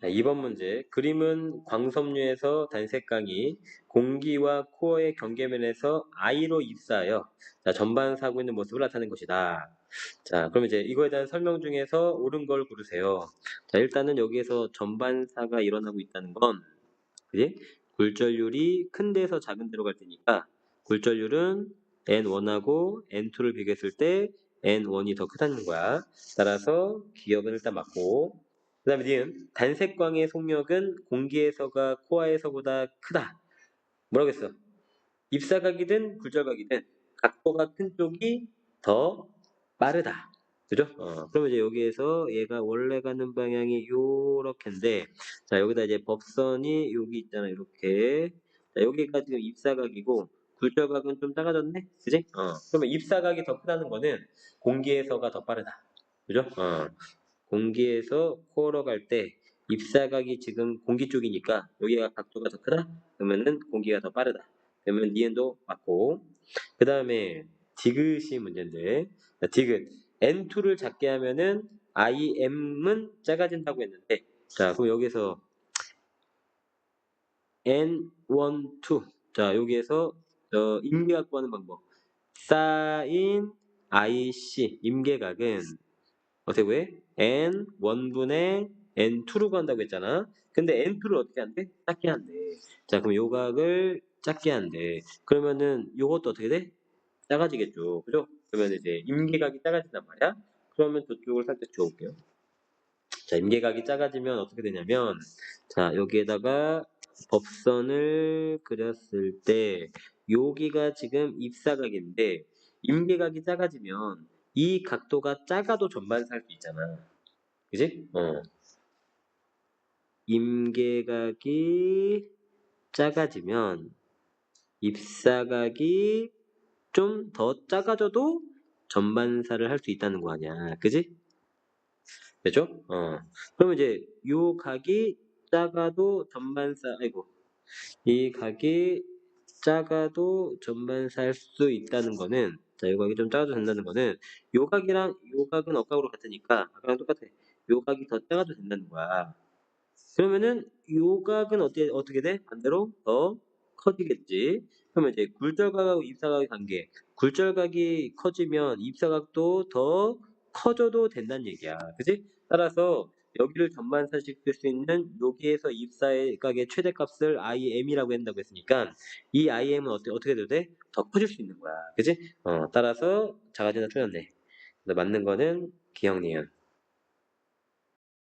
자, 2번 문제. 그림은 광섬유에서 단색강이 공기와 코어의 경계면에서 I로 입사하여 자, 전반사하고 있는 모습을 나타낸 것이다. 자, 그럼 이제 이거에 대한 설명 중에서 옳은 걸 고르세요. 자, 일단은 여기에서 전반사가 일어나고 있다는 건, 그지? 굴절률이 큰 데서 작은 데로 갈 테니까, 굴절률은 N1하고 N2를 비교했을 때 N1이 더 크다는 거야. 따라서 기억은 일단 맞고, 그 다음에 니은 단색광의 속력은 공기에서가 코아에서보다 크다. 뭐라고 했어? 입사각이든 굴절각이든 각도가 큰 쪽이 더 빠르다. 그죠? 어, 그러면 이제 여기에서 얘가 원래 가는 방향이 요렇게인데, 자, 여기다 이제 법선이 여기 있잖아, 이렇게. 자, 여기가 지금 입사각이고, 굴절각은 좀 작아졌네? 그지? 어, 그러면 입사각이 더 크다는 거는 공기에서가 더 빠르다. 그죠? 어, 공기에서 코어로 갈 때, 입사각이 지금 공기 쪽이니까, 여기가 각도가 더 크다? 그러면은 공기가 더 빠르다. 그러면 니은도 맞고, 그 다음에 디귿이 문제인데, 자, 디귿. N2를 작게 하면은 IM은 작아진다고 했는데, 자, 그럼 여기서 N1, 2. 자, 여기에서 어, 임계각 구하는 방법. 사인 IC 임계각은 어떻게 구해? N1분의 N2로 구한다고 했잖아. 근데 N2를 어떻게 한대? 작게 한대. 자, 그럼 요 각을 작게 한대. 그러면은 요것도 어떻게 돼? 작아지겠죠. 그죠? 그러면 이제 임계각이 작아진단 말이야. 그러면 저쪽을 살짝 지워볼게요. 자, 임계각이 작아지면 어떻게 되냐면, 자, 여기에다가 법선을 그렸을 때, 여기가 지금 입사각인데, 임계각이 작아지면 이 각도가 작아도 전반살 수 있잖아. 그지? 어. 임계각이 작아지면 입사각이 좀 더 작아져도 전반사를 할 수 있다는 거 아니야. 그지? 되죠? 어. 그러면 이제 요 각이 작아도 전반사, 아이고. 이 각이 작아도 전반사 할 수 있다는 거는, 자, 요 각이 좀 작아도 된다는 거는, 요 각이랑 요 각은 억각으로 같으니까, 아까랑 똑같아. 요 각이 더 작아도 된다는 거야. 그러면은, 요 각은 어떻게, 어떻게 돼? 반대로 더 커지겠지. 그러면 이제 굴절각하고 입사각의 관계. 굴절각이 커지면 입사각도 더 커져도 된다는 얘기야. 그지? 따라서 여기를 전반사시킬 수 있는 여기에서 입사각의 최대값을 IM이라고 한다고 했으니까 이 IM은 어떻게, 어떻게 돼도 돼? 더 커질 수 있는 거야. 그지? 어, 따라서 작아지나. 근데 맞는 거는 기억니은.